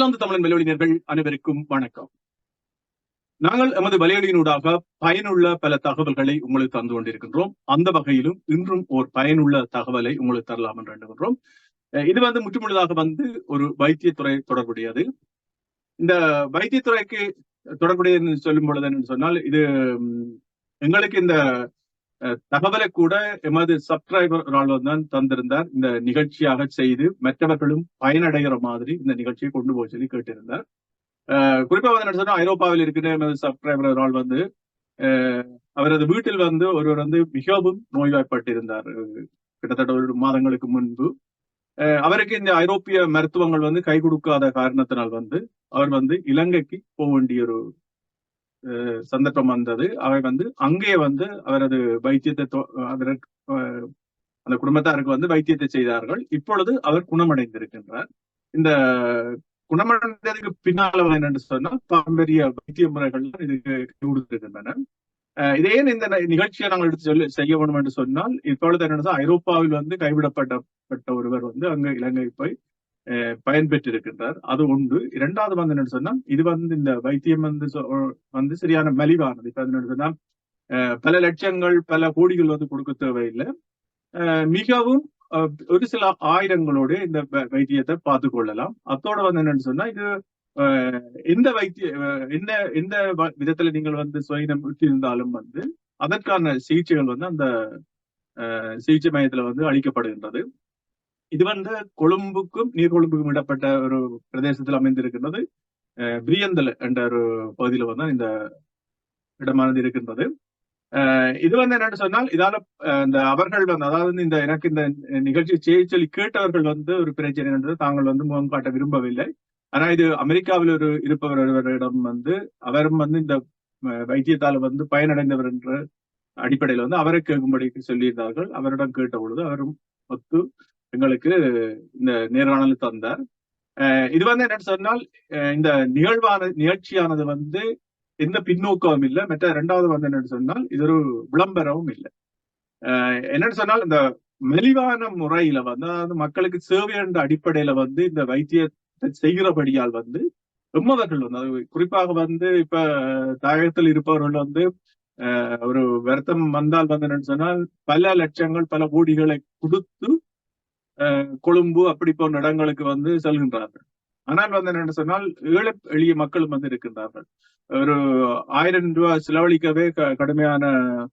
அகிலாந்து தமிழன் வலையொலிஞர்கள் அனைவருக்கும் வணக்கம். நாங்கள் எமது வலையொலியினூடாக பயனுள்ள பல தகவல்களை உங்களுக்கு தந்து கொண்டிருக்கின்றோம். அந்த வகையிலும் இன்றும் ஒரு பயனுள்ள தகவலை உங்களுக்கு தரலாம் என்று எண்ணுகின்றோம். இது வந்து முற்றுமுழுதாக வந்து ஒரு வைத்தியத்துறை தொடர்புடையது. இந்த வைத்தியத்துறைக்கு தொடர்புடையது சொல்லும் பொழுது என்னன்னு சொன்னால் இது எங்களுக்கு இந்த தகவலை கூட எமது சப்ஸ்கிரைபர் ஆள் தான் தந்திருந்தார். இந்த நிகழ்ச்சியாக செய்து மற்றவர்களும் பயனடைகிற மாதிரி இந்த நிகழ்ச்சியை கொண்டு போய் சொல்லி கேட்டிருந்தார். குறிப்பா வந்து என்ன சொன்னா ஐரோப்பாவில் இருக்கிற எமது சப்ஸ்கிரைபர் ஒரு ஆள் வந்து அவரது வீட்டில் வந்து ஒருவர் வந்து மிகவும் நோய்வாய்ப்பட்டிருந்தார். கிட்டத்தட்ட ஒரு மாதங்களுக்கு முன்பு. அஹ், அவருக்கு இந்த ஐரோப்பிய மருத்துவங்கள் வந்து கை கொடுக்காத காரணத்தினால் வந்து அவர் வந்து இலங்கைக்கு போக வேண்டிய ஒரு சந்தர்ப்பம் வந்தது. அவர் வந்து அங்கே வந்து அவரது வைத்தியத்தை அதற்கு அந்த குடும்பத்தாருக்கு வந்து வைத்தியத்தை செய்தார்கள். இப்பொழுது அவர் குணமடைந்திருக்கின்றார். இந்த குணமடைந்ததுக்கு பின்னால வந்து என்னன்னு சொன்னா பாரம்பரிய வைத்திய முறைகள் இதுக்கு கொடுத்திருக்கின்றன இதே இந்த ந- நிகழ்ச்சியை நாங்கள் எடுத்து சொல்லி செய்ய வேண்டும் என்று சொன்னால் இப்பொழுது என்னன்னா ஐரோப்பாவில் வந்து கைவிடப்பட்ட ஒருவர் வந்து அங்க இலங்கை போய் அஹ் பயன்பெற்றிருக்கின்றார். அது உண்டு. இரண்டாவது வந்து என்னன்னு சொன்னா இது வந்து இந்த வைத்தியம் வந்து சொ- வந்து சரியான மலிவானது. இப்ப என்னன்னு சொன்னா அஹ் பல லட்சங்கள் பல கோடிகள் வந்து கொடுக்க தேவையில்லை. அஹ் மிகவும் அஹ், ஒரு சில ஆயிரங்களோடு இந்த வைத்தியத்தை பார்த்து கொள்ளலாம். அத்தோட வந்து என்னன்னு சொன்னா இது அஹ், எந்த வைத்திய அஹ், என்ன எந்த விதத்துல நீங்கள் வந்து சுயினம் இருந்தாலும் வந்து அதற்கான சிகிச்சைகள் வந்து அந்த அஹ், சிகிச்சை மையத்துல வந்து அளிக்கப்படுகின்றது. இது வந்து கொழும்புக்கும் நீர்கொழும்புக்கும் இடப்பட்ட ஒரு பிரதேசத்தில் அமைந்திருக்கின்றது. பிரியந்தல் என்ற ஒரு பகுதியில வந்து இந்த இடமானது இருக்கின்றது. இது வந்து என்னன்னு சொன்னால் இதால இந்த அவர்கள் வந்து அதாவது இந்த எனக்கு இந்த நிகழ்ச்சி செய்ய சொல்லி கேட்டவர்கள் வந்து ஒரு பிரச்சனை என்று தாங்கள் வந்து முகம் காட்ட விரும்பவில்லை. ஆனா இது அமெரிக்காவில் ஒரு இருப்பவர் ஒருவரிடம் வந்து அவரும் வந்து இந்த வைத்தியத்தால் வந்து பயனடைந்தவர் என்ற அடிப்படையில் வந்து அவரை கேட்கும்படி சொல்லியிருந்தார்கள். அவரிடம் கேட்ட பொழுது அவரும் ஒத்து எங்களுக்கு இந்த நேர்காணல் தந்தார். இது வந்து என்னன்னு சொன்னால் இந்த நிகழ்வான நிகழ்ச்சியானது வந்து எந்த பின்னோக்கமும் இல்லை. மற்ற இரண்டாவது வந்து என்னன்னு சொன்னால் இது ஒரு விளம்பரமும் இல்லை. என்னன்னு சொன்னால் இந்த மெலிவான முறையில வந்து அதாவது மக்களுக்கு சேவை என்ற அடிப்படையில வந்து இந்த வைத்தியத்தை செய்கிறபடியால் வந்து எம்மவர்கள் வந்து அது குறிப்பாக வந்து இப்ப தாயகத்தில் இருப்பவர்கள் வந்து ஒரு வருத்தம் வந்தால் வந்து என்னன்னு சொன்னால் பல லட்சங்கள் பல கோடிகளை கொடுத்து கொழும்பு அப்படி போன்ற இடங்களுக்கு வந்து செல்கின்றார்கள். ஆனால் வந்து என்ன சொன்னால் ஏழை எளிய மக்களும் வந்து இருக்கின்றார்கள். ஒரு ஆயிரம் ரூபாய் செலவழிக்கவே க- கடுமையான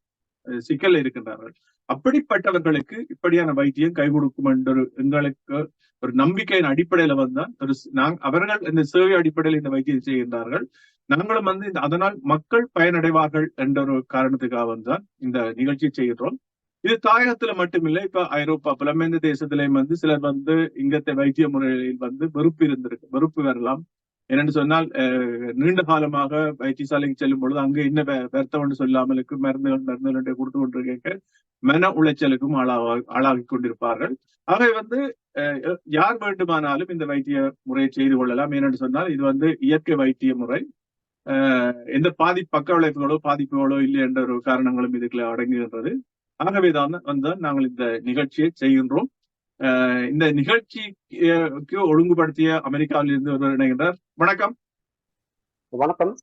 சிக்கல் இருக்கின்றார்கள். அப்படிப்பட்டவர்களுக்கு இப்படியான வைத்தியம் கை கொடுக்கும் என்ற எங்களுக்கு ஒரு நம்பிக்கையின் அடிப்படையில வந்தான் ஒரு ஸ்- நாங் அவர்கள் இந்த சேவை அடிப்படையில் இந்த வைத்தியம் செய்கின்றார்கள். நாங்களும் வந்து இந்த அதனால் மக்கள் பயனடைவார்கள் என்ற ஒரு காரணத்துக்காக வந்தான் இந்த நிகழ்ச்சியை செய்கின்றோம். இது தாயகத்துல மட்டுமில்லை இப்ப ஐரோப்பா புலமைந்த தேசத்திலேயும் வந்து சிலர் வந்து இங்கத்த வைத்திய முறையில் வந்து வெறுப்பு இருந்திருக்கு வெறுப்பு வரலாம். என்னென்னு சொன்னால் அஹ், நீண்ட காலமாக வைத்தியசாலைக்கு செல்லும் பொழுது அங்கு என்ன வருத்தம்னு சொல்லாமலுக்கு மருந்துகள் மருந்துகள் கொடுத்து கொண்டு கேட்க மன உளைச்சலுக்கும் ஆளாக ஆளாகி கொண்டிருப்பார்கள். ஆகவே வந்து அஹ், யார் வேண்டுமானாலும் இந்த வைத்திய முறையை செய்து கொள்ளலாம். ஏனென்று சொன்னால் இது வந்து இயற்கை வைத்திய முறை. அஹ், எந்த பாதி பக்க விளைவுகளோ பாதிப்புகளோ இல்லை என்ற ஒரு காரணங்களும் இதுக்குள்ள அடங்குகின்றது. ஆகவேதான் வந்து நாங்கள் இந்த நிகழ்ச்சியை செய்கின்றோம். இந்த நிகழ்ச்சிக்கு ஒழுங்குபடுத்திய அமெரிக்காவில் இருந்து ஒருவர் இணைகின்றார். வணக்கம். வணக்கம்.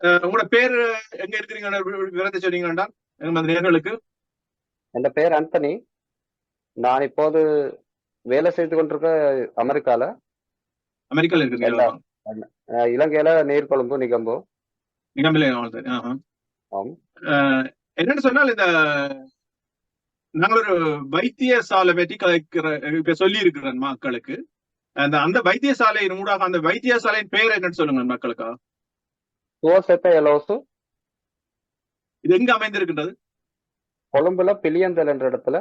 உங்களோட பேர் எங்க இருக்கிறீங்க? விவரத்தை சொன்னீங்கன்னா எங்க நேர்களுக்கு. என் பேர் அந்தனி நான் இப்போது வேலை செய்து கொண்டிருக்க அமெரிக்கால. அமெரிக்கால அஹ், இலங்கையில நீர்கொழும்பு நிகம்பு. நிகம்பிலே. ஆம். என்னன்னு சொன்னால் இந்த நாங்கள் ஒரு வைத்தியசாலை பற்றி கலைக்கிற இப்ப சொல்லி இருக்கிறேன் மக்களுக்கு. அந்த அந்த வைத்தியசாலையின் ஊடாக அந்த வைத்தியசாலையின் பெயர் என்னன்னு சொல்லுங்க மக்களுக்கா? எலோசு. இது எங்க அமைந்திருக்கின்றது? கொழும்புல பிலியந்தல் என்ற இடத்துல.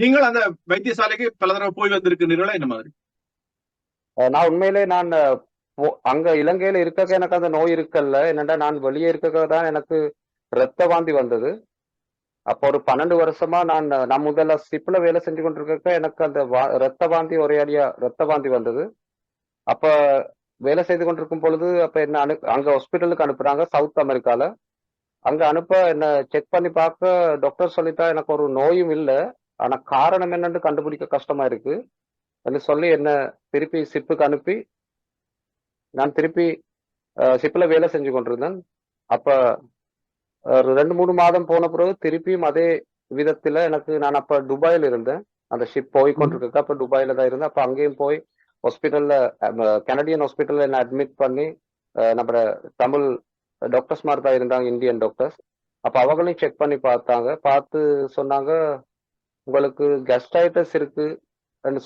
நீங்கள் அந்த வைத்தியசாலைக்கு பல தடவை போய் வந்திருக்கிறீர்களா? என்ன மாதிரி? நான் உண்மையிலே நான் அங்க இலங்கையில இருக்க எனக்கு அந்த நோய் இருக்கல்ல. என்னடா நான் வெளியே இருக்க தான் எனக்கு இரத்த வாந்தி வந்தது. அப்போ ஒரு பன்னெண்டு வருஷமா நான் நான் முதல்ல சிப்ல வேலை செஞ்சு கொண்டிருக்க எனக்கு அந்த வா இரத்த வாந்தி ஒரே அடியா இரத்த வாந்தி வந்தது. அப்ப வேலை செய்து கொண்டிருக்கும் பொழுது அப்ப என்ன அனு அங்க ஹாஸ்பிட்டலுக்கு அனுப்புறாங்க சவுத் அமெரிக்கால. அங்க அனுப்ப என்ன செக் பண்ணி பார்க்க டாக்டர் சொல்லிட்டா எனக்கு ஒரு நோயும் இல்லை. ஆனா காரணம் என்னன்னு கண்டுபிடிக்க கஷ்டமா இருக்கு. என்று சொல்லி என்ன திருப்பி சிப்புக்கு அனுப்பி நான் திருப்பி சிப்பில் வேலை செஞ்சு கொண்டிருந்தேன். அப்ப ஒரு ரெண்டு மூணு மாதம் போன பிறகு திருப்பியும் அதே விதத்துல எனக்கு நான் அப்ப துபாயில இருந்தேன். அந்த ஷிப் போய் கொண்டிருக்க அப்ப துபாயில தான் இருந்தேன். அப்ப அங்கேயும் போய் ஹாஸ்பிட்டல்ல கனடியன் ஹாஸ்பிட்டல்ல என்ன அட்மிட் பண்ணி நம்ம தமிழ் டாக்டர்ஸ் மாதிரி தான் இருந்தாங்க இந்தியன் டாக்டர்ஸ் அப்ப அவங்களையும் செக் பண்ணி பார்த்தாங்க. பார்த்து சொன்னாங்க உங்களுக்கு கெஸ்டைட்டிஸ் இருக்கு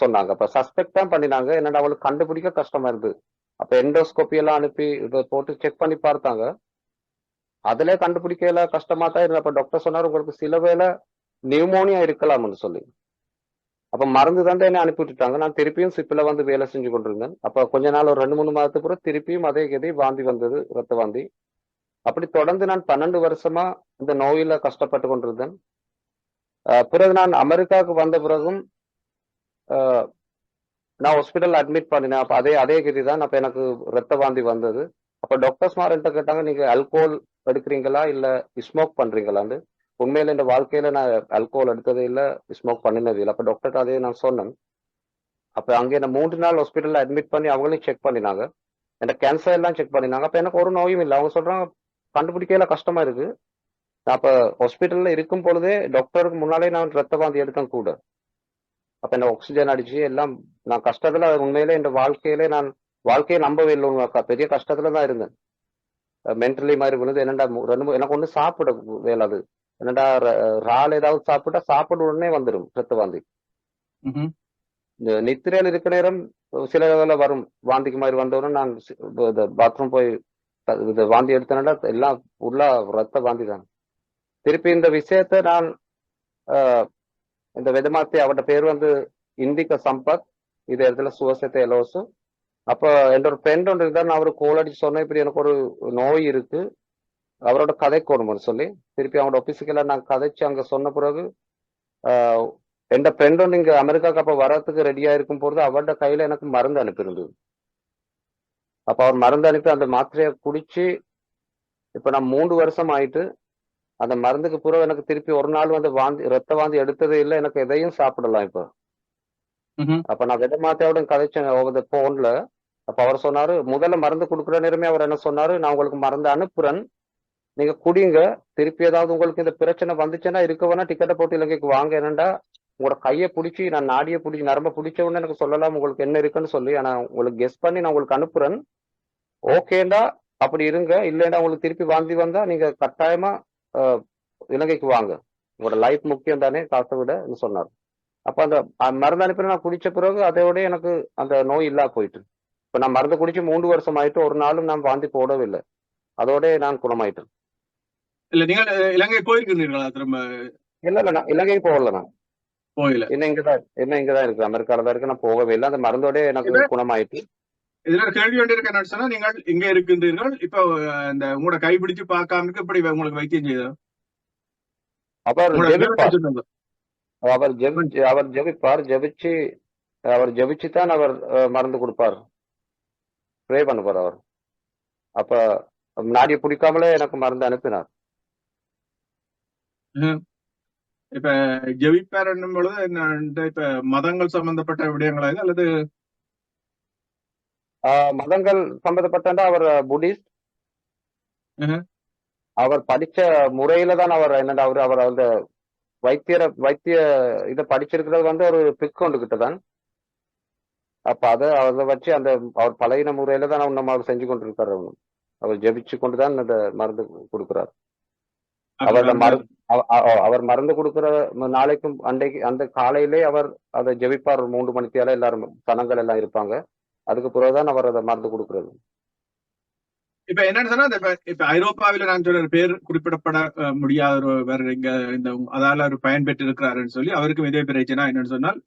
சொன்னாங்க. அப்ப சஸ்பெக்ட் தான் பண்ணினாங்க. என்னடா அவங்களுக்கு கண்டுபிடிக்க கஷ்டமா இருந்து. அப்ப எண்டோஸ்கோபி எல்லாம் அனுப்பி இதை போட்டு செக் பண்ணி பார்த்தாங்க. அதுல கண்டுபிடிக்கல கஷ்டமா தான் இருந்து அப்போ டாக்டர் சொன்னாரு உங்களுக்கு சில வேலை நியூமோனியா இருக்கலாம்னு சொல்லி. அப்ப மருந்து தான் என்ன அனுப்பி விட்டுட்டாங்க. நான் திருப்பியும் சிப்பில வந்து வேலை செஞ்சு கொண்டிருந்தேன். அப்ப கொஞ்ச நாள் ஒரு ரெண்டு மூணு மாதத்துக்கு பிறகு திருப்பியும் அதே கதை வாந்தி வந்தது ரத்த வாந்தி. அப்படி தொடர்ந்து நான் பன்னெண்டு வருஷமா இந்த நோயில கஷ்டப்பட்டு கொண்டிருந்தேன். பிறகு நான் அமெரிக்காவுக்கு வந்த பிறகும் நான் ஹாஸ்பிட்டல் அட்மிட் பண்ணினேன். அப்ப அதே அதே கதி தான் அப்ப எனக்கு ரத்த வாந்தி வந்தது. அப்ப டாக்டர்ஸ் மார்ட்ட கேட்டாங்க நீங்க அல்கோல் எடுக்கிறீங்களா? இல்ல ஸ்மோக் பண்றீங்களான்னு? உண்மையில இந்த வாழ்க்கையில நான் அல்கோல் எடுத்ததே இல்ல ஸ்மோக் பண்ணினது இல்லை. அப்ப டாக்டர் அதே நான் சொன்னேன். அப்ப அங்கே என்ன மூன்று நாள் ஹாஸ்பிட்டல்ல அட்மிட் பண்ணி அவங்களையும் செக் பண்ணினாங்க. இந்த கேன்சர் எல்லாம் செக் பண்ணினாங்க. அப்ப எனக்கு ஒரு நோயும் இல்லை. அவங்க சொல்றாங்க கண்டுபிடிக்கல கஷ்டமா இருக்கு. நான் அப்ப ஹாஸ்பிட்டல்ல இருக்கும் பொழுதே டாக்டருக்கு முன்னாலே நான் ரத்த வாந்தி எடுத்தேன் கூட. அப்ப என்ன ஆக்சிஜன் அடிச்சு எல்லாம் நான் கஷ்டத்துல உண்மையிலே இந்த வாழ்க்கையிலே நான் வாழ்க்கையை நம்பவே இல்லை. பெரிய கஷ்டத்துல தான் இருந்தேன். மென்டலி மாதிரி விழுந்து என்னடா ரெண்டு எனக்கு ஒண்ணு சாப்பிட வேலை அது. என்னடா ரால் ஏதாவது சாப்பிட்டா சாப்பிட உடனே வந்துடும் ரத்த வாந்தி. இந்த நித்திரையில் இருக்கிற நேரம் சில வேளை வரும். வாந்திக்கு மாதிரி வந்தவுடனே நான் பாத்ரூம் போய் வாந்தி எடுத்தனால எல்லாம் உள்ள ரத்த வாந்தி தான். திருப்பி இந்த விஷயத்தை நான் இந்த விதமாத்தி அவட பேர் வந்து இந்திக சம்பத். இது இடத்துல சுவசத்தை எலோசு. அப்ப என்னோட ஃப்ரெண்ட் ஒன்று இருந்தார் நான் அவருக்கு கோல் அடிச்சு சொன்னேன். இப்படி எனக்கு ஒரு நோய் இருக்கு. அவரோட கதைக்கோணும்னு சொல்லி. திருப்பி அவனோட ஆபீஸுக்கெல்லாம் நான் கதைச்சு அங்கே சொன்ன பிறகு என் எந்த ஃப்ரெண்ட் ஒன்று இங்க அமெரிக்காக்கு அப்போ வரத்துக்கு ரெடியாக இருக்கும் பொழுது அவரோட கையில் எனக்கு மருந்து அனுப்பியிருந்தது அப்போ அவர் மருந்து அனுப்பி அந்த மாத்திரையை குடிச்சு இப்போ நான் மூன்று வருஷம் ஆயிட்டு அந்த மருந்துக்கு பிறகு எனக்கு திருப்பி ஒரு நாள் வந்து வாந்தி ரத்த வாந்தி எடுத்ததே இல்லை. எனக்கு எதையும் சாப்பிடலாம் இப்ப. அப்ப நான் வித மாத்தியோட கதைச்சேன். ஓவர் போன்ல அப்ப அவர் சொன்னாரு முதல்ல மருந்து கொடுக்குற நேரமே அவர் என்ன சொன்னாரு? நான் உங்களுக்கு மருந்து அனுப்புறேன். நீங்க குடிங்க. திருப்பி ஏதாவது உங்களுக்கு இந்த பிரச்சனை வந்துச்சுன்னா இருக்க வேணா டிக்கெட்டை போட்டு இலங்கைக்கு வாங்க. என்னண்டா? உங்களோட கையை பிடிச்சி நான் நாடியை பிடிச்சி நரம்ப பிடிச்ச உடனே எனக்கு சொல்லலாம் உங்களுக்கு என்ன இருக்குன்னு சொல்லி ஆனா உங்களுக்கு கெஸ் பண்ணி நான் உங்களுக்கு அனுப்புறேன். ஓகேண்டா? அப்படி இருங்க. இல்லைண்டா உங்களுக்கு திருப்பி வாந்தி வந்தா நீங்க கட்டாயமா இலங்கைக்கு வாங்க. உங்களோட லைஃப் முக்கியம் தானே காசை விடன்னு சொன்னார். அப்ப அந்த மருந்து அனுப்பி நான் குடிச்ச பிறகு அதோட எனக்கு அந்த நோய் இல்லா போயிட்டு. இப்ப நான் மருந்து குடிச்சு மூன்று வருஷம் ஆயிட்டு ஒரு நாளும் நான் வாந்தி போடவில்லை. அதோட நான் குணமாயிட்டேன். இல்ல நீங்கள் அஹ், இலங்கை போயிருக்கிறீர்களா திரும்ப? இல்ல இல்ல நான் இலங்கைக்கு போகல நான். போயில என்ன இங்கதான் என்ன இங்கதான் இருக்கு. அமெரிக்கால தான் இருக்கு. நான் போகவே இல்லை. அந்த மருந்தோட எனக்கு குணமாயிட்டு. இதுல ஒரு கேள்வி வேண்டி இருக்க என்ன சொன்னா நீங்கள் இங்க இருக்கின்றீர்கள். இப்ப இந்த உங்களோட கைப்பிடிச்சு பார்க்காம இப்படி உங்களுக்கு வைத்தியம் செய்த அவர். அவர் ஜெபிச்சு அவர் ஜெபிப்பார் ஜெபிச்சு அவர் ஜெபிச்சு தான் அவர் அஹ், மருந்து கொடுப்பார். ப்ரே பண்ணுவார் அவர். அப்ப நாடியை பிடிக்காமலே எனக்கு மருந்து அனுப்பினார். இப்ப ஜெபிப்பார் என்னும் பொழுது என்ன இந்த இப்ப மதங்கள் சம்பந்தப்பட்ட விடயங்களா இது அல்லது மதங்கள் சம்பந்தப்பட்ட அவர் புத்திஸ்ட். அவர் படிச்ச முறையில தான் அவர் என்னடா அவர் அவர் அந்த வைத்தியர வைத்திய இதை படிச்சிருக்கிறது வந்து ஒரு பிக்கொண்டு கிட்ட தான். அப்ப அதை அதை வச்சு அந்த அவர் பழகின முறையில தான் நம்ம அவர் செஞ்சு கொண்டிருக்காரு அவரு. அவர் ஜெபிச்சு கொண்டு தான் அந்த மருந்து கொடுக்கிறார். அவர் அவ- அவர் மருந்து கொடுக்கிற நாளைக்கும் அன்றைக்கு அந்த காலையிலே அவர் அதை ஜெபிப்பார். மூன்று மணித்தியால எல்லாரும் சனங்கள் எல்லாம் இருப்பாங்க. அதுக்கு பிறகுதான் அவர் அதை மருந்து கொடுக்கிறது. இப்ப என்னன்னு சொன்னா இப்ப ஐரோப்பாவில நான் சொல்ற பேர் குறிப்பிடப்பட முடியாத ஒரு வேற இங்க இந்த அதால ஒரு பயன் பெற்று இருக்கிறாருன்னு சொல்லி அவருக்கும் இதே பிரச்சனை என்னன்னு சொன்னால்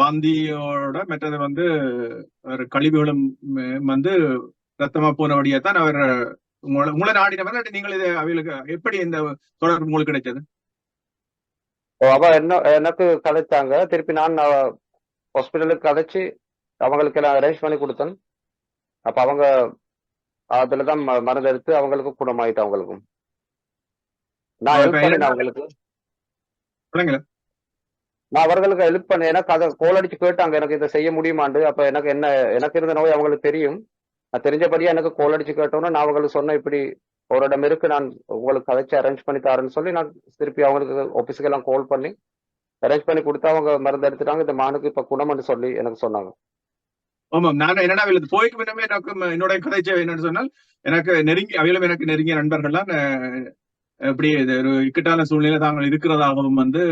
வாந்தியோட மற்றது வந்து ஒரு கழிவுகளும் வந்து ரத்தமா போனபடியா தான் அவர் உங்களை உங்களை நாடினவர். நீங்கள் இதை அவங்களுக்கு எப்படி இந்த தொடர்பு உங்களுக்கு கிடைச்சது? அவ என்ன எனக்கு கதைச்சாங்க திருப்பி நான் ஹாஸ்பிட்டலுக்கு கதைச்சு அவங்களுக்கு எல்லாம் அரேஞ்ச் பண்ணி கொடுத்தேன். அப்ப அவங்க அதுலதான் ம- மருந்து எடுத்து அவங்களுக்கு குணமாயிட்டு அவங்களுக்கும். நான் ஹெல்ப் அவங்களுக்கு. நான் அவர்களுக்கு ஹெல்ப் பண்ணேன். எனக்கு அதை கோல் அடிச்சு கேட்டாங்க எனக்கு இதை செய்ய முடியுமாண்டு. அப்ப எனக்கு என்ன எனக்கு இருந்த நோய் அவங்களுக்கு தெரியும். நான் தெரிஞ்சபடியே எனக்கு கோல் அடிச்சு கேட்டோன்னா நான் அவங்களுக்கு சொன்னேன் இப்படி ஒரு இடம் இருக்கு. நான் உங்களுக்கு கதைச்சு அரேஞ்ச் பண்ணி தரேன்னு சொல்லி நான் திருப்பி அவங்களுக்கு ஆஃபீஸுக்கு எல்லாம் கால் பண்ணி அரேஞ்ச் பண்ணி கொடுத்து அவங்க மருந்து எடுத்துட்டாங்க. இந்த மானுக்கு இப்ப குணம்னு சொல்லி எனக்கு சொன்னாங்க. ஆமாம் நான் என்னடா இது போய்க்கு முன்னமே எனக்கு என்னோட என்னன்னு சொன்னால் எனக்கு நெருங்கி அவையிலும் எனக்கு நெருங்கிய நண்பர்கள்லாம் அஹ், இப்படி இது ஒரு இக்கட்டான சூழ்நிலை தாங்கள் இருக்கிறதாகவும் வந்து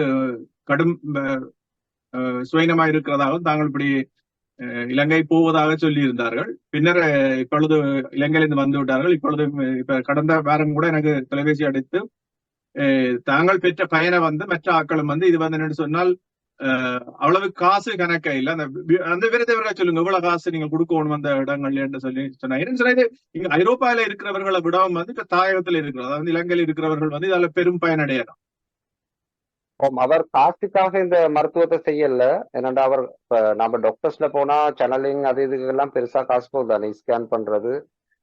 கடும் சுயனமா இருக்கிறதாகவும் தாங்கள் இப்படி அஹ், இலங்கை போவதாக சொல்லி இருந்தார்கள் பின்னர் இப்பொழுது இலங்கையிலிருந்து வந்து விட்டார்கள். இப்பொழுது இப்ப கடந்த வாரம் கூட எனக்கு தொலைபேசி அடித்து தாங்கள் பெற்ற பயனை வந்து மற்ற ஆக்களும் வந்து இது வந்து என்னன்னு சொன்னால் அவ்வளவு காசு கணக்கா இல்ல. அந்த வி- அந்த விருதை சொல்லுங்க. இவ்வளவு காசு நீங்க கொடுக்கணும் அந்த இடங்கள்ல என்று சொல்லி சொன்னாங்க. என்னன்னு சொன்னா இது இங்க ஐரோப்பால இருக்கிறவர்களை விடவும் வந்து இப்ப தாயகத்துல இருக்கிற அதாவது இலங்கையில் இருக்கிறவர்கள் வந்து இதால பெரும் பயனடையலாம். அவர் காசுக்காக இந்த மருத்துவத்தை செய்யல. என்னடா அவர் இப்ப டாக்டர்ஸ்ல போனா சேனலிங் அது இதுக்கெல்லாம் பெருசா காசு போகுது. தானே ஸ்கேன் பண்றது.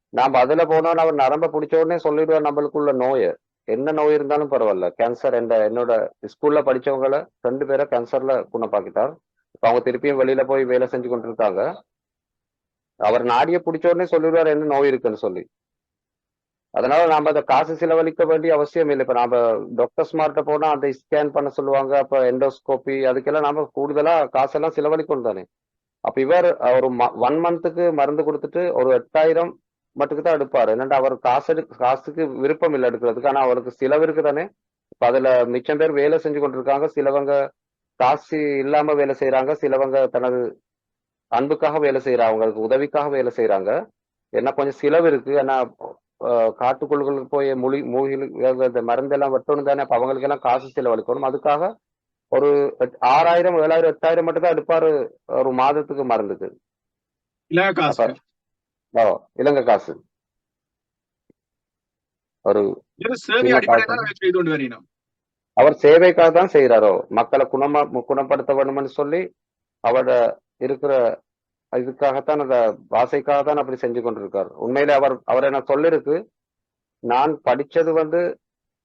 நாம அதுல போனா அவர் நரம்ப பிடிச்ச உடனே சொல்லிடுவார் நம்மளுக்குள்ள நோயை. என்ன நோய் இருந்தாலும் பரவாயில்ல. கேன்சர் என்ற என்னோட ஸ்கூல்ல படிச்சவங்கள ரெண்டு பேரை கேன்சர்ல குணப்பாக்கிட்டார் இப்ப அவங்க திருப்பியும் வெளியில போய் வேலை செஞ்சு கொண்டு இருக்காங்க அவர் நாடியை பிடிச்சோடனே சொல்லிடுவார் என்ன நோய் இருக்குன்னு சொல்லி. அதனால நாம அதை காசு செலவழிக்க வேண்டிய அவசியம் இல்லை. இப்ப நாம டாக்டர் ஸ்மார்ட்ட போனா அதை ஸ்கேன் பண்ண சொல்லுவாங்க. அப்ப எண்டோஸ்கோபி அதுக்கெல்லாம் நாம கூடுதலா காசெல்லாம் செலவழிக்கணும் தானே. அப்ப இவர் ஒரு ஒன் மந்த்துக்கு மருந்து கொடுத்துட்டு ஒரு எட்டாயிரம் மட்டுக்கு தான் எடுப்பாரு. என்னடா அவர் காசு எடு காசுக்கு விருப்பம் இல்லை எடுக்கிறதுக்கு. ஆனா அவருக்கு செலவு இருக்கு தானே. இப்ப அதுல மிச்சம் பேர் வேலை செஞ்சு கொண்டிருக்காங்க. சிலவங்க காசு இல்லாம வேலை செய்யறாங்க சிலவங்க தனது அன்புக்காக வேலை செய்யறாங்க அவங்களுக்கு உதவிக்காக வேலை செய்யறாங்க என்ன கொஞ்சம் செலவு இருக்கு. ஆனா அஹ், காட்டுக்குள்ளுக்கு போய் மூலி மூலிகை மருந்தெல்லாம் வெட்டணும் தானே. அப்ப அவங்களுக்கு எல்லாம் காசு செலவழிக்கணும். அதுக்காக ஒரு ஆறாயிரம் ஏழாயிரம் எட்டாயிரம் மட்டும் தான் எடுப்பாரு. ஒரு மாதத்துக்கு மருந்துக்கு. இலங்கை காசு. ஒரு அவர் சேவைக்காக தான் செய்யறாரோ மக்களை குணமா குணப்படுத்த வேணும்னு சொல்லி அவரோட இருக்கிற இதுக்காகத்தான் அந்த வாசைக்காக தான் அப்படி செஞ்சு கொண்டிருக்கார். உண்மையிலே அவர் அவர் என்ன சொல்லிருக்கு நான் படிச்சது வந்து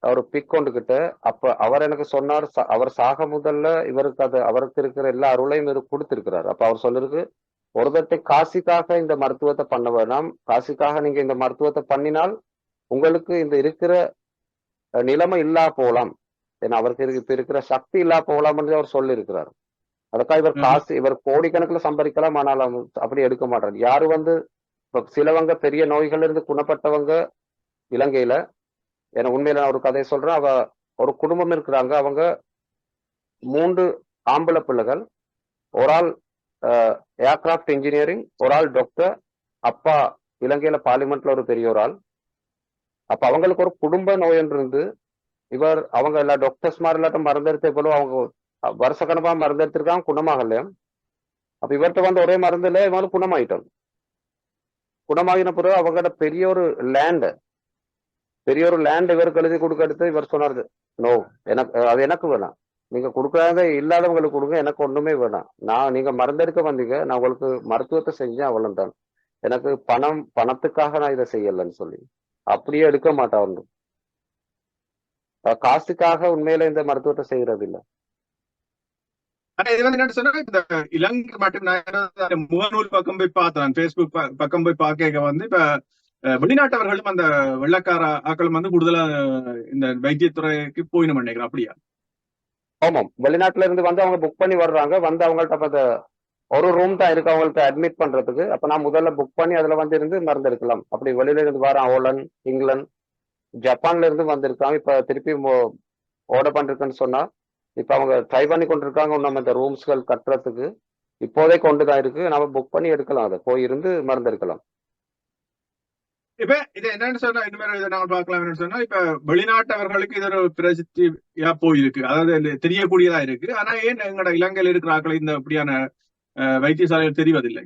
அவர் பிக்கொண்டு கிட்ட அப்ப அவர் எனக்கு சொன்னார் அவர் சாக முதல்ல இவருக்கு அது அவருக்கு இருக்கிற எல்லா அருளையும் இவர் கொடுத்திருக்கிறார். அப்ப அவர் சொல்லிருக்கு ஒரு தட்டை காசிக்காக இந்த மருத்துவத்தை பண்ண வேணாம். காசிக்காக நீங்க இந்த மருத்துவத்தை பண்ணினால் உங்களுக்கு இந்த இருக்கிற நிலைமை இல்லா போலாம். ஏன்னா அவருக்கு இப்ப இருக்கிற சக்தி இல்லா போகலாம் என்று அவர் சொல்லி இருக்கிறார் அதுக்காக இவர். காசு இவர் கோடிக்கணக்குல சம்பாதிக்கலாம் ஆனால் அவர் அப்படி எடுக்க மாட்டார். யாரு வந்து இப்ப சிலவங்க பெரிய நோய்கள் இருந்து குணப்பட்டவங்க இலங்கையில. ஏன்னா உண்மையில நான் ஒரு கதையை சொல்றேன். அவ ஒரு குடும்பம் இருக்கிறாங்க. அவங்க மூன்று ஆம்பளை பிள்ளைகள். ஒரு ஆள் Uh, ஏர்கிராஃப்ட் இன்ஜினியரிங் ஒரு ஆள் டாக்டர் அப்பா இலங்கையில பார்லிமெண்ட்ல ஒரு பெரிய ஒரு ஆள். அப்ப அவங்களுக்கு ஒரு குடும்ப நோய் இருந்து இவர் அவங்க எல்லா டாக்டர்ஸ் மாதிரி இல்லாட்டும் மருந்தெடுத்த போல அவங்க வருஷ கணக்கா மருந்தெடுத்திருக்காங்க குணமாகல அப்ப இவர்கிட்ட வந்து ஒரே மருந்துல இவங்க குணமாயிட்டோம் குணமாகின பிறகு அவங்களோட பெரிய ஒரு லேண்ட் பெரிய ஒரு லேண்ட் இவருக்கு எழுதி கொடுக்க எடுத்து இவர் சொன்னாரு நோ எனக்கு அது எனக்கு வேணாம். நீங்க கொடுக்காத இல்லாதவங்களுக்கு கொடுங்க எனக்கு ஒண்ணுமே வேணாம். நான் நீங்க மருந்தெடுக்க வந்தீங்க நான் உங்களுக்கு மருத்துவத்தை செஞ்சேன் அவ்வளவுதான். எனக்கு பணம் பணத்துக்காக நான் இதை செய்யலன்னு சொல்லி. அப்படியே எடுக்க மாட்டான் காசுக்காக உண்மையில இந்த மருத்துவத்தை செய்யறது இல்ல இது வந்து என்ன சொன்னா இந்த இலங்கை மட்டும் நான் முகநூல் பக்கம் போய் பார்த்தேன். பேஸ்புக் பக்கம் போய் பார்க்க வந்து இப்ப வெளிநாட்டவர்களும் அந்த வெள்ளக்கார ஆக்களும் வந்து கூடுதலா இந்த வைத்தியத்துறைக்கு போயிடும் நினைக்கிறேன் அப்படியா? ஆமாம் வெளிநாட்டுல இருந்து வந்து அவங்க புக் பண்ணி வர்றாங்க. வந்து அவங்கள்ட்ட அப்ப அந்த ஒரு ரூம் தான் இருக்கு. அவங்கள்ட்ட அட்மிட் பண்றதுக்கு. அப்ப நான் முதல்ல புக் பண்ணி அதுல வந்து இருந்து மருந்து எடுக்கலாம் அப்படி வெளியில இருந்து வரான் ஹோலண்ட் இங்கிலாந்து ஜப்பான்ல இருந்து வந்திருக்காங்க. இப்ப திருப்பி ஆர்டர் பண்ணிருக்குன்னு சொன்னா இப்ப அவங்க ட்ரை பண்ணி கொண்டிருக்காங்க நம்ம இந்த ரூம்ஸ்கள் கட்டுறதுக்கு. இப்போதே கொண்டு தான் இருக்கு. நம்ம புக் பண்ணி எடுக்கலாம் அதை. போய் இருந்து மருந்து எடுக்கலாம் இப்ப இது என்னன்னு சொன்னா இனிமேல் இதை நாங்கள் பார்க்கலாம் சொன்னா இப்ப வெளிநாட்டவர்களுக்கு இது ஒரு பிரசித்தியா போயிருக்கு. அதாவது தெரியக்கூடியதா இருக்கு. ஆனா ஏன் எங்கட இலங்கையில் இருக்கிற ஆக்களை இந்த அப்படியான வைத்தியசாலைகள் தெரிவதில்லை?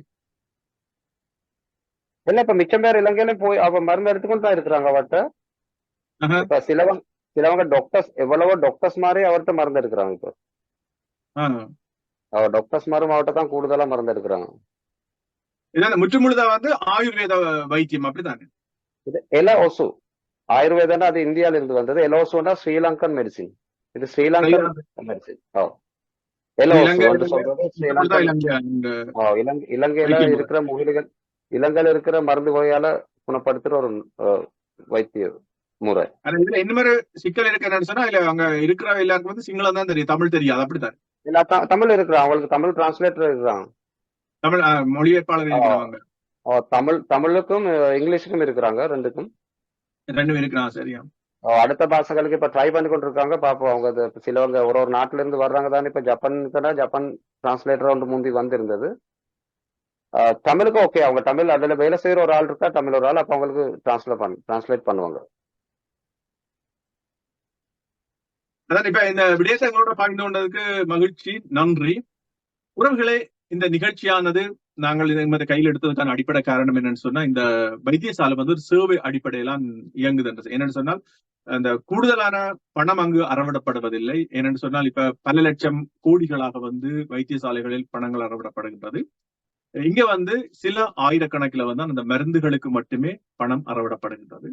இல்ல இப்ப மிச்சம் பேர் இலங்கையில போய் அவ மருந்து எடுத்துக்கொண்டு தான் இருக்கிறாங்க அவர்கிட்ட. இப்ப சிலவங்க சிலவங்க டாக்டர்ஸ் எவ்வளவோ டாக்டர்ஸ் மாதிரி அவர்கிட்ட மருந்து எடுக்கிறாங்க இப்போ. அவர் டாக்டர்ஸ் மாதிரி அவர்கிட்ட தான் கூடுதலா மருந்து எடுக்கிறாங்க. முற்றுமுழுதா வந்து ஆயுர்வேத வைத்தியம் அப்படித்தானே? இது எல ஒசு ஆயுர்வேதம்னா அது இந்தியால இருந்து வந்தது. எலோசுன்னா ஸ்ரீலங்கன் மெடிசின் இது ஸ்ரீலங்கன் மெடிசின் ஓ. இலங்கையில. இருக்கிற மூலிகள் இலங்கையில இருக்கிற மருந்து வகையால குணப்படுத்துற ஒரு வைத்திய முறை. இதுல இன்னொரு சிக்கல் இருக்கு என்னன்னு சொன்னா இல்ல அங்க இருக்கிற எல்லாருக்கும் வந்து சிங்களம் தான் தெரியும் தமிழ் தெரியாது அப்படித்தான்? இல்ல தமிழ் இருக்கிறான் அவங்களுக்கு தமிழ் டிரான்ஸ்லேட்டர் இருக்கிறான். தமிழ் இருக்கிறவங்க ஆ, தமிழ் தமிழுக்கும் இங்கிலீஷுக்கும் இருக்கிறாங்க ரெண்டுக்கும். ரெண்டு பேரும் இருக்கிறாங்க சரியா அடுத்த பாஷைகளுக்கு இப்ப ட்ரை பண்ணி கொண்டு இருக்காங்க பாப்போம் அவங்க சிலவங்க ஒரு ஒரு நாட்டுல இருந்து வர்றாங்க தானே இப்ப ஜப்பானுக்குன்னா ஜப்பான் டிரான்ஸ்லேட்டர் ஒன்று முந்தி வந்திருந்தது. தமிழுக்கு ஓகே அவங்க தமிழ் அதுல வேலை செய்யற ஒரு ஆள் இருக்கா தமிழ் ஒரு ஆள் அப்ப அவங்களுக்கு டிரான்ஸ்லேட் பண்ண டிரான்ஸ்லேட் பண்ணுவாங்க. அதான் இப்ப இந்த விடயத்தை எங்களோட பகிர்ந்து கொண்டதுக்கு மகிழ்ச்சி நன்றி. உறவுகளே இந்த நிகழ்ச்சியானது நாங்கள் இந்த கையில் எடுத்ததுக்கான அடிப்படை காரணம் என்னன்னு சொன்னா இந்த வைத்தியசாலை வந்து ஒரு சேவை அடிப்படையெல்லாம் இயங்குது என்று என்னன்னு சொன்னால் அந்த கூடுதலான பணம் அங்கு அறவிடப்படுவதில்லை. ஏனென்று சொன்னால் இப்ப பல லட்சம் கோடிகளாக வந்து வைத்தியசாலைகளில் பணங்கள் அறவிடப்படுகின்றது. இங்க வந்து சில ஆயிரக்கணக்கில் வந்து அந்த மருந்துகளுக்கு மட்டுமே பணம் அறவிடப்படுகின்றது.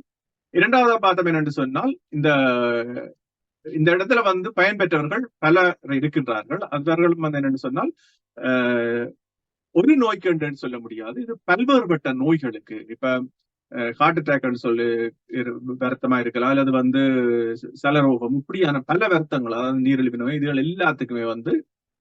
இரண்டாவதாக பார்த்தோம் என்னென்று சொன்னால் இந்த இந்த இடத்துல வந்து பயன்பெற்றவர்கள் பல இருக்கின்றார்கள். அவர்களும் வந்து என்னன்னு சொன்னால் ஒரு நோய்க்கு என்று சொல்ல முடியாது. இது பல்வேறுபட்ட நோய்களுக்கு. இப்ப ஹார்ட் அட்டாக்னு சொல்லி வருத்தமா இருக்கலாம். அல்லது வந்து சலரோகம் இப்படியான பல வருத்தங்கள் அதாவது நீரிழிவு நோய் இதுகள் எல்லாத்துக்குமே வந்து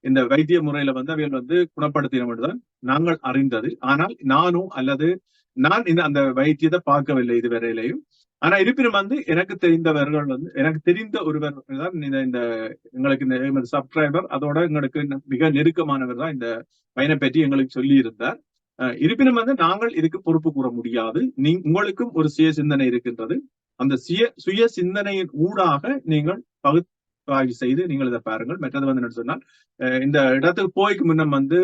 இந்த வைத்திய முறையில வந்து அவைகள் வந்து குணப்படுத்தின தான் நாங்கள் அறிந்தது. ஆனால் நானும் அல்லது நான் இந்த அந்த வைத்தியத்தை பார்க்கவில்லை இதுவரையிலையும். ஆனா இருப்பினும் வந்து எனக்கு தெரிந்தவர்கள் வந்து எனக்கு தெரிந்த ஒருவர் தான் இந்த இந்த எங்களுக்கு இந்த சப்ஸ்கிரைபர் அதோட எங்களுக்கு மிக நெருக்கமானவர் தான் இந்த பையனை பற்றி எங்களுக்கு சொல்லி இருந்தார் இருப்பினும் வந்து நாங்கள் இதுக்கு பொறுப்பு கூற முடியாது. நீ உங்களுக்கும் ஒரு சுய சிந்தனை இருக்கின்றது. அந்த சுய சுய சிந்தனையின் ஊடாக நீங்கள் பகு ஆய்வு செய்து நீங்கள் இதை பாருங்கள். மற்றது வந்து என்ன சொன்னால் இந்த இடத்துக்கு போய்க்கு முன்னம் வந்து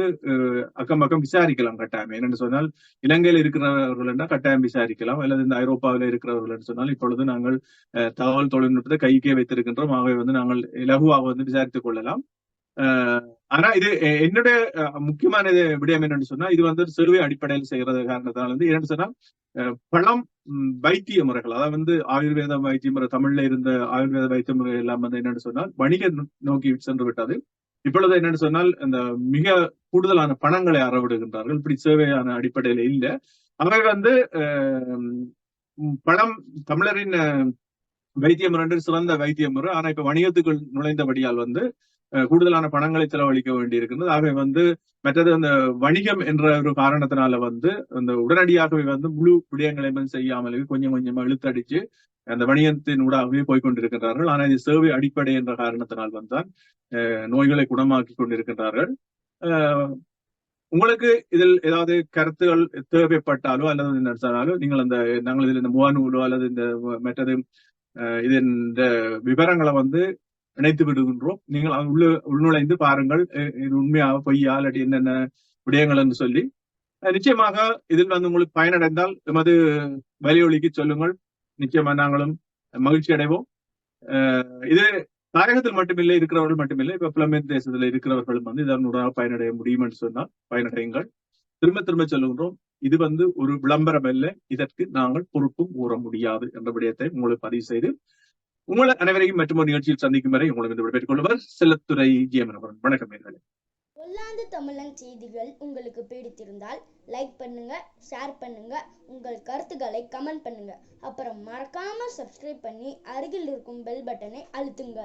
அக்கம் பக்கம் விசாரிக்கலாம் கட்டாயம். என்னன்னு சொன்னால் இலங்கையில் இருக்கிறவர்கள் என்றால் கட்டாயம் விசாரிக்கலாம். அல்லது இந்த ஐரோப்பாவில் இருக்கிறவர்கள் என்று சொன்னால் இப்பொழுது நாங்கள் அஹ், தகவல் தொழில்நுட்பத்தை கைக்கே வைத்திருக்கின்றோம். ஆகவே வந்து நாங்கள் இலகுவாக வந்து விசாரித்துக் கொள்ளலாம். ஆஹ் ஆனா இது என்னுடைய அஹ், முக்கியமான இது விடயம் என்னன்னு சொன்னா இது வந்து சிறுவை அடிப்படையில் செய்யறது காரணத்தினால வந்து என்னன்னு சொன்னா பழம் வைத்திய முறைகள் அதாவது வந்து ஆயுர்வேத வைத்திய முறை தமிழ்ல இருந்த ஆயுர்வேத வைத்திய முறை எல்லாம் வந்து என்னன்னு சொன்னால் வணிக நோக்கி சென்று விட்டது. இப்பொழுது என்னன்னு சொன்னால் இந்த மிக கூடுதலான பணங்களை அறவிடுகின்றார்கள். இப்படி சேவையான அடிப்படையில இல்ல. அவை வந்து பணம் தமிழரின் வைத்திய முறை சிறந்த வைத்திய முறை ஆனா இப்ப வணிகத்துக்குள் நுழைந்தபடியால் வந்து கூடுதலான பணங்களை செலவழிக்க வேண்டியிருக்கின்றது. ஆகவே வந்து மற்றது அந்த வணிகம் என்ற ஒரு காரணத்தினால வந்து அந்த உடனடியாகவே வந்து முழு விடயங்களை வந்து செய்யாமல் கொஞ்சம் கொஞ்சமா இழுத்தடிச்சு அந்த வணிகத்தின் ஊடாகவே போய்கொண்டிருக்கின்றார்கள் ஆனால் இது சேவை அடிப்படை என்ற காரணத்தினால் வந்தான் நோய்களை குணமாக்கி கொண்டிருக்கின்றார்கள். உங்களுக்கு இதில் ஏதாவது கருத்துகள் தேவைப்பட்டாலோ அல்லது என்ன நீங்கள் அந்த நாங்கள் இதில் இந்த முகநூலோ அல்லது இந்த மற்றது அஹ், இது இந்த விவரங்களை வந்து இணைத்து விடுகின்றோம். நீங்கள் உள்ள உள்நுழைந்து பாருங்கள். இது உண்மையாக பொய்யா இல்லாட்டி என்னென்ன விடயங்கள் என்று சொல்லி. நிச்சயமாக இதில் வந்து உங்களுக்கு பயனடைந்தால் எமது வலியொலிக்கு சொல்லுங்கள். நிச்சயமா நாங்களும் மகிழ்ச்சி அடைவோம். அஹ், இது தாயகத்தில் மட்டுமில்லை இருக்கிறவர்கள் மட்டுமில்லை. இப்ப புலம்பெயர் தேசத்துல இருக்கிறவர்களும் வந்து இதனுடன் பயனடைய முடியும் என்று சொன்னால் பயனடையுங்கள். திரும்ப திரும்ப சொல்லுகின்றோம். இது வந்து ஒரு விளம்பரம் அல்ல. இதற்கு நாங்கள் பொறுப்பும் கூற முடியாது என்ற விடயத்தை உங்களுக்கு பதிவு செய்து உங்களை அனைவரையும் மற்றொரு நிகழ்ச்சியில் சந்திக்கும் வரை உங்களுக்கு வந்து விடைபெற்றுக் கொள்வர் செல்லத்துறை ஜெயமனவரன் வணக்கம் நேர்களே. பொல்லாந்து தமிழன் செய்திகள் உங்களுக்கு பிடித்திருந்தால் லைக் பண்ணுங்க ஷேர் பண்ணுங்க உங்கள் கருத்துக்களை கமெண்ட் பண்ணுங்க. அப்புறம் மறக்காம சப்ஸ்கிரைப் பண்ணி அருகில் இருக்கும் பெல் பட்டனை அழுத்துங்க.